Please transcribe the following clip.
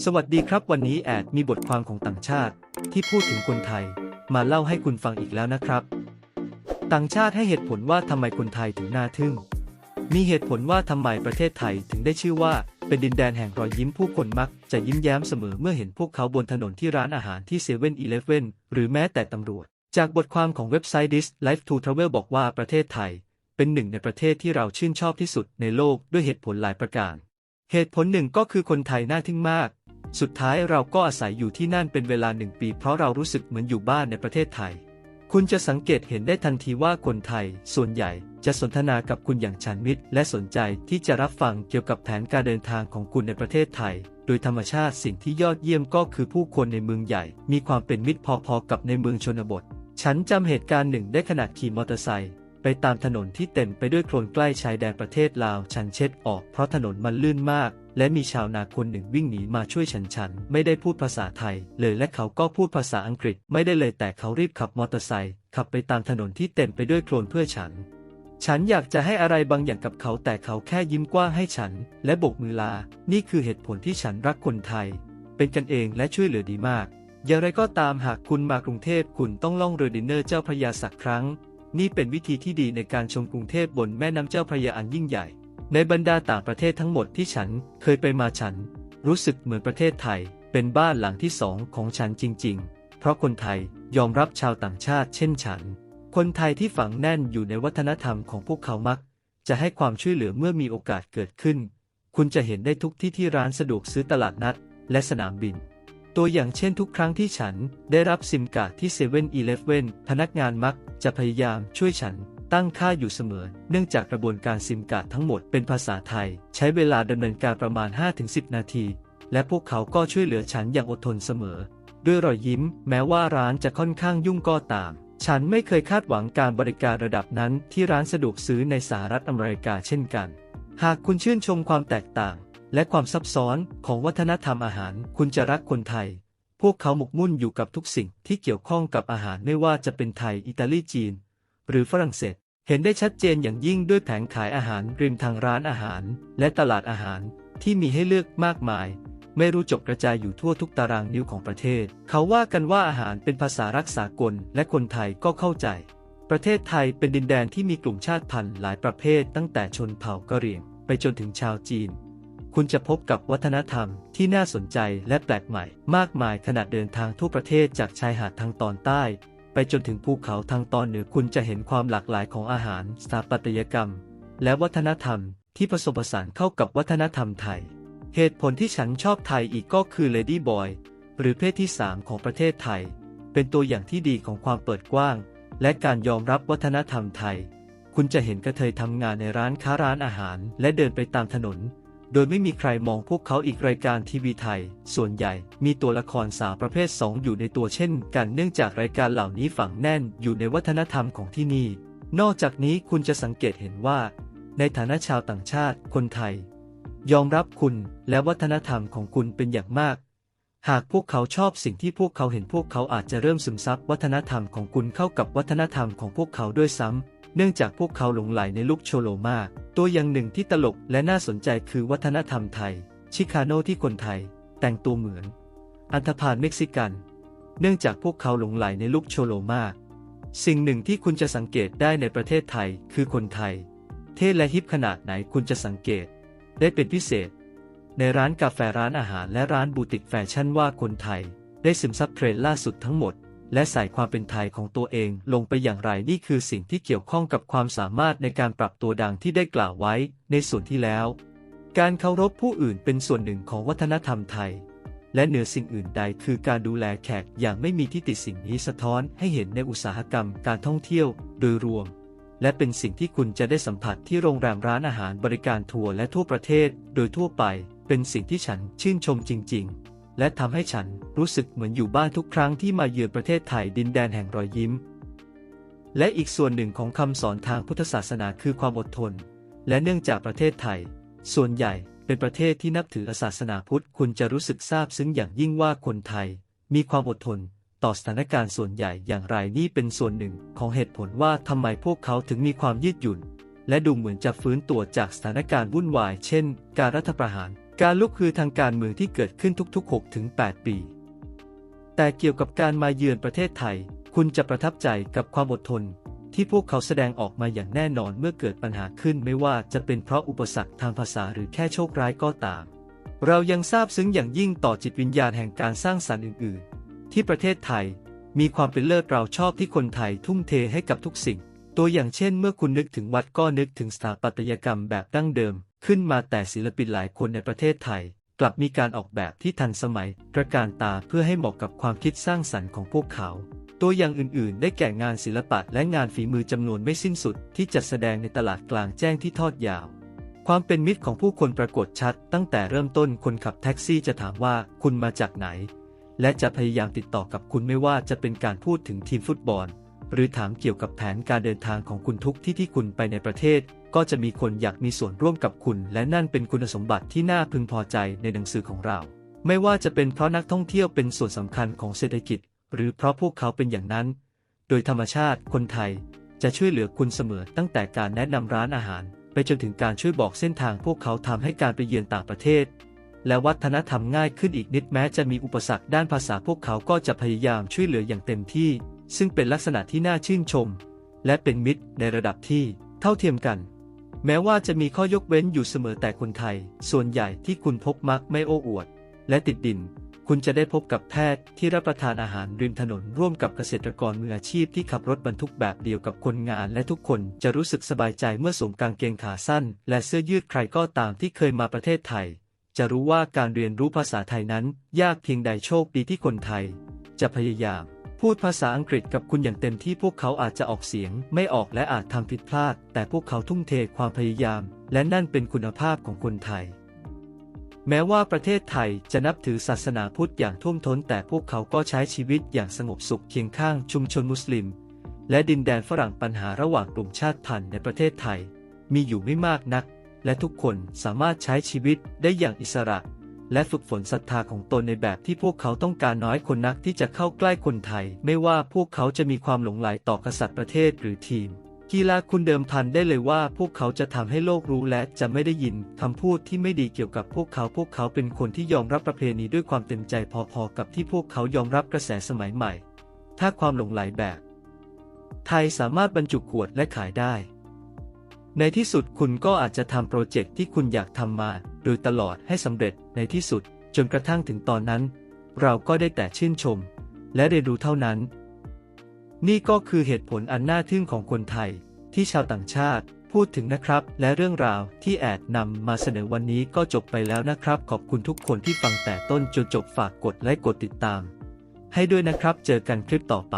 สวัสดีครับวันนี้แอดมีบทความของต่างชาติ ที่พูดถึงคนไทย มาเล่าให้คุณฟังอีกแล้วนะครับ ต่างชาติให้เหตุผลว่าทำไมคนไทยถึงน่าทึ่ง มีเหตุผลว่าทำไมประเทศไทยถึงได้ชื่อว่า เป็นดินแดนแห่งรอยยิ้มผู้คนมัก จะยิ้มแย้มเสมอเมื่อเห็นพวกเขาบนถนนที่ร้านอาหารที่เซเว่นอีเลฟเว่นหรือแม้แต่ตำรวจ จากบทความของเว็บไซต์ This Life to Travel บอกว่าประเทศไทย เป็นหนึ่งในประเทศที่เราชื่นชอบที่สุดในโลกด้วยเหตุผลหลายประการ เหตุผลหนึ่งก็คือคนไทยน่าทึ่งมาก สุดท้ายเราก็อาศัยอยู่ที่นั่นเป็นเวลาหนึ่งปี เพราะเรารู้สึกเหมือนอยู่บ้านในประเทศไทย คุณจะสังเกตเห็นได้ทันทีว่าคนไทย ส่วนใหญ่จะสนทนากับคุณอย่างฉันมิตร และสนใจที่จะรับฟังเกี่ยวกับแผนการเดินทางของคุณในประเทศไทย โดยธรรมชาติสิ่งที่ยอดเยี่ยมก็คือผู้คนในเมืองใหญ่ มีความเป็นมิตรพอๆกับในเมืองชนบท ฉันจำเหตุการณ์หนึ่งได้ขณะขี่มอเตอร์ไซค์ ไปตามถนนที่เต็มไปด้วยโคลนใกล้ชายแดนประเทศลาว ฉันเช็ดออกเพราะถนนมันลื่นมาก และมีชาวนาคนหนึ่งวิ่งหนีมาช่วยฉันฉัน ไม่ได้พูดภาษาไทย เลยและเขาก็พูดภาษาอังกฤษไม่ได้เลยแต่เขารีบขับมอเตอร์ไซค์ขับไปตามถนนที่เต็มไปด้วยโคลนเพื่อฉัน ฉันอยากจะให้อะไรบางอย่างกับเขาแต่เขาแค่ยิ้มกว้างให้ฉัน และโบกมือลา นี่คือเหตุผลที่ฉันรักคนไทย เป็นกันเองและช่วยเหลือดีมากอย่างไรก็ตามหากคุณมากรุงเทพคุณต้องล่องเรือดินเนอร์เจ้าพระยาสักครั้ง นี่เป็นวิธีที่ดีในการชมกรุงเทพบนแม่น้ำเจ้าพระยาอันยิ่งใหญ่ ในบรรดาต่างประเทศทั้งหมดที่ฉันเคยไปมาฉัน รู้สึกเหมือนประเทศไทย เป็นบ้านหลังที่สองของฉันจริง ๆ เพราะคนไทยยอมรับชาวต่างชาติเช่นฉัน คนไทยที่ฝังแน่นอยู่ในวัฒนธรรมของพวกเขามัก จะให้ความช่วยเหลือเมื่อมีโอกาสเกิดขึ้น คุณจะเห็นได้ทุกที่ที่ร้านสะดวกซื้อตลาดนัด และสนามบิน ตัวอย่างเช่นทุกครั้งที่ฉันได้รับซิมการ์ดที่เซเว่นอีเลฟเว่นพนักงานมักจะพยายามช่วยฉันตั้งค่าอยู่เสมอ เนื่องจากกระบวนการซิมการ์ดทั้งหมดเป็นภาษาไทย ใช้เวลาดำเนินการประมาณ 5-10 นาที และพวกเขาก็ช่วยเหลือฉันอย่างอดทนเสมอ ด้วยรอยยิ้ม แม้ว่าร้านจะค่อนข้างยุ่งก็ตาม ฉันไม่เคยคาดหวังการบริการระดับนั้นที่ร้านสะดวกซื้อในสหรัฐอเมริกาเช่นกัน หากคุณชื่นชมความแตกต่าง และความซับซ้อนของวัฒนธรรมอาหาร คุณจะรักคนไทย พวกเขาหมกมุ่นอยู่กับทุกสิ่งที่เกี่ยวข้องกับอาหารไม่ว่าจะเป็นไทย อิตาลี จีน หรือฝรั่งเศส เห็นได้ชัดเจนอย่างยิ่งด้วยแผงขายอาหารริมทางร้านอาหาร และตลาดอาหารที่มีให้เลือกมากมาย ไม่รู้จบกระจายอยู่ทั่วทุกตารางนิ้วของประเทศ เขาว่ากันว่าอาหารเป็นภาษารักษากลและคนไทยก็เข้าใจ ประเทศไทยเป็นดินแดนที่มีกลุ่มชาติพันธุ์หลายประเภทตั้งแต่ชนเผ่ากะเหรี่ยง ไปจนถึงชาวจีน คุณจะพบกับวัฒนธรรมที่น่าสนใจและแปลกใหม่ มากมายขณะเดินทางทั่วประเทศจากชายหาดทางตอนใต้ ไปจนถึงภูเขาทางตอนเหนือคุณจะเห็นความหลากหลายของอาหาร สถาปัตยกรรม และวัฒนธรรมที่ผสมผสานเข้ากับวัฒนธรรมไทย เหตุผลที่ฉันชอบไทยอีกก็คือ Lady Boy หรือเพศที่ 3 ของประเทศไทย เป็นตัวอย่างที่ดีของความเปิดกว้าง และการยอมรับวัฒนธรรมไทย คุณจะเห็นกระเทยทำงานในร้านค้าร้านอาหาร และเดินไปตามถนน โดยไม่มีใครมองพวกเขาอีกรายการทีวีไทย ส่วนใหญ่ มีตัวละครสาวประเภท 2 อยู่ในตัวเช่นกันเนื่องจากรายการเหล่านี้ฝังแน่นอยู่ในวัฒนธรรมของที่นี่ นอกจากนี้คุณจะสังเกตเห็นว่า ในฐานะชาวต่างชาติคนไทย ยอมรับคุณและวัฒนธรรมของคุณเป็นอย่างมาก หากพวกเขาชอบสิ่งที่พวกเขาเห็นพวกเขาอาจจะเริ่มซึมซับวัฒนธรรมของคุณเข้ากับวัฒนธรรมของพวกเขาด้วยซ้ำ เนื่องจากพวกเขาหลงไหลในลุคโชโลมา ตัวอย่างหนึ่งที่ตลกและน่าสนใจคือวัฒนธรรมไทย ชิคาโนที่คนไทย แต่งตัวเหมือน อันธพาลเม็กซิกัน เนื่องจากพวกเขาหลงไหลในลุคโชโลมา สิ่งหนึ่งที่คุณจะสังเกตได้ในประเทศไทยคือคนไทย เท่และฮิปขนาดไหนคุณจะสังเกต ได้เป็นพิเศษ ในร้านกาแฟร้านอาหารและร้านบูติกแฟชั่นว่าคนไทย ได้ซึมซับเทรนด์ล่าสุดทั้งหมด และใส่ความเป็นไทยของตัวเองลงไปอย่างไรนี่คือสิ่งที่เกี่ยวข้องกับความสามารถในการปรับตัวดังที่ได้กล่าวไว้ในส่วนที่แล้ว การเคารพผู้อื่นเป็นส่วนหนึ่งของวัฒนธรรมไทย และเหนือสิ่งอื่นใดคือการดูแลแขกอย่างไม่มีที่ติสิ่งนี้สะท้อนให้เห็นในอุตสาหกรรมการท่องเที่ยวโดยรวม และเป็นสิ่งที่คุณจะได้สัมผัสที่โรงแรมร้านอาหารบริการทัวร์และทั่วประเทศ โดยทั่วไปเป็นสิ่งที่ฉันชื่นชมจริง ๆ และทำให้ฉันรู้สึกเหมือนอยู่บ้านทุกครั้งที่มาเยือนประเทศไทยดินแดนแห่งรอยยิ้ม และอีกส่วนหนึ่งของคำสอนทางพุทธศาสนาคือความอดทน และเนื่องจากประเทศไทย ส่วนใหญ่เป็นประเทศที่นับถือศาสนาพุทธคุณจะรู้สึกซาบซึ้งอย่างยิ่งว่าคนไทย มีความอดทน ต่อสถานการณ์ส่วนใหญ่อย่างไรนี่เป็นส่วนหนึ่งของเหตุผลว่าทำไมพวกเขาถึงมีความยืดหยุ่น และดูเหมือนจะฟื้นตัวจากสถานการณ์วุ่นวาย เช่น การรัฐประหาร การลุกคือทางการเมืองที่เกิดขึ้นทุกๆ6ถึง8ปี แต่เกี่ยวกับการมาเยือนประเทศไทย คุณจะประทับใจกับความอดทน ที่พวกเขาแสดงออกมาอย่างแน่นอนเมื่อเกิดปัญหาขึ้นไม่ว่าจะเป็นเพราะอุปสรรคทางภาษาหรือแค่โชคร้ายก็ตาม เรายังทราบซึ้งอย่างยิ่งต่อจิตวิญญาณแห่งการสร้างสรรค์อื่น ๆ ที่ประเทศไทยมีความเป็นเลิศเราชอบที่คนไทยทุ่มเทให้กับทุกสิ่ง ตัวอย่างเช่น เมื่อคุณนึกถึงวัดก็นึกถึงสถาปัตยกรรมแบบดั้งเดิม ขึ้นมาแต่ศิลปินหลายคนในประเทศไทย กลับมีการออกแบบที่ทันสมัยตระการตาเพื่อให้เหมาะกับความคิดสร้างสรรค์ของพวกเขา ตัวอย่างอื่นๆ ได้แก่งานศิลปะและงานฝีมือจำนวนไม่สิ้นสุด ที่จัดแสดงในตลาดกลางแจ้งที่ทอดยาว ความเป็นมิตรของผู้คนปรากฏชัด ตั้งแต่เริ่มต้นคนขับแท็กซี่จะถามว่าคุณมาจากไหน และจะพยายามติดต่อกับคุณไม่ว่าจะเป็นการพูดถึงทีมฟุตบอล หรือถามเกี่ยวกับแผนการเดินทางของคุณทุกที่ที่คุณไปในประเทศ ก็จะมีคนอยากมีส่วนร่วมกับคุณ และนั่นเป็นคุณสมบัติที่น่าพึงพอใจในหนังสือของเรา ไม่ว่าจะเป็นเพราะนักท่องเที่ยวเป็นส่วนสำคัญของเศรษฐกิจ หรือเพราะพวกเขาเป็นอย่างนั้น โดยธรรมชาติคนไทยจะช่วยเหลือคุณเสมอตั้งแต่การแนะนำร้านอาหาร ไปจนถึงการช่วยบอกเส้นทางพวกเขาทำให้การไปเยือนต่างประเทศ และวัฒนธรรมง่ายขึ้นอีกนิดแม้จะมีอุปสรรคด้านภาษาพวกเขาก็จะพยายามช่วยเหลืออย่างเต็มที่ ซึ่งเป็นลักษณะที่น่าชื่นชม และเป็นมิตรในระดับที่เท่าเทียมกัน แม้ว่าจะมีข้อยกเว้นอยู่เสมอแต่คนไทย ส่วนใหญ่ที่คุณพบมักไม่โอ้อวด และติดดิน คุณจะได้พบกับแพทย์ที่รับประทานอาหารริมถนนร่วมกับเกษตรกรมืออาชีพที่ขับรถบรรทุกแบบเดียวกับคนงานและทุกคนจะรู้สึกสบายใจเมื่อสวมกางเกงขาสั้น และเสื้อยืดใครก็ตามที่เคยมาประเทศไทย จะรู้ว่าการเรียนรู้ภาษาไทยนั้น ยากเพียงใดโชคดีที่คนไทย จะพยายาม พูดภาษาอังกฤษกับคุณอย่างเต็มที่พวกเขาอาจจะออกเสียง ไม่ออกและอาจทำผิดพลาด แต่พวกเขาทุ่มเทความพยายาม และนั่นเป็นคุณภาพของคนไทย แม้ว่าประเทศไทยจะนับถือศาสนาพุทธอย่างท่วมท้น แต่พวกเขาก็ใช้ชีวิตอย่างสงบสุขเคียงข้างชุมชนมุสลิม และดินแดนฝรั่งปัญหาระหว่างกลุ่มชาติพันธุ์ในประเทศไทย มีอยู่ไม่มากนัก และทุกคนสามารถใช้ชีวิตได้อย่างอิสระ และฝึกฝนศรัทธาของตนในแบบที่พวกเขาต้องการน้อยคนนักที่จะเข้าใกล้คนไทย ไม่ว่าพวกเขาจะมีความหลงใหลต่อกษัตริย์ประเทศหรือทีมกีฬาคุณเดิมพันได้เลยว่าพวกเขาจะทำให้โลกรู้และจะไม่ได้ยินคำพูดที่ไม่ดีเกี่ยวกับพวกเขาพวกเขาเป็นคนที่ยอมรับประเพณีด้วยความเต็มใจพอๆกับที่พวกเขายอมรับกระแสสมัยใหม่ ถ้าความหลงใหลแบบ ไทยสามารถบรรจุขวดและขายได้ ในที่สุดคุณก็อาจจะทำโปรเจกต์ที่คุณอยากทำมา โดยตลอดให้สำเร็จในที่สุด จนกระทั่งถึงตอนนั้น เราก็ได้แต่ชื่นชม และเรียนรู้เท่านั้น นี่ก็คือเหตุผลอันน่าทึ่งของคนไทย ที่ชาวต่างชาติพูดถึงนะครับ และเรื่องราวที่แอดนำมาเสนอวันนี้ก็จบไปแล้วนะครับ ขอบคุณทุกคนที่ฟังแต่ต้นจนจบฝากกดไลค์กดติดตาม ให้ด้วยนะครับเจอกันคลิปต่อไป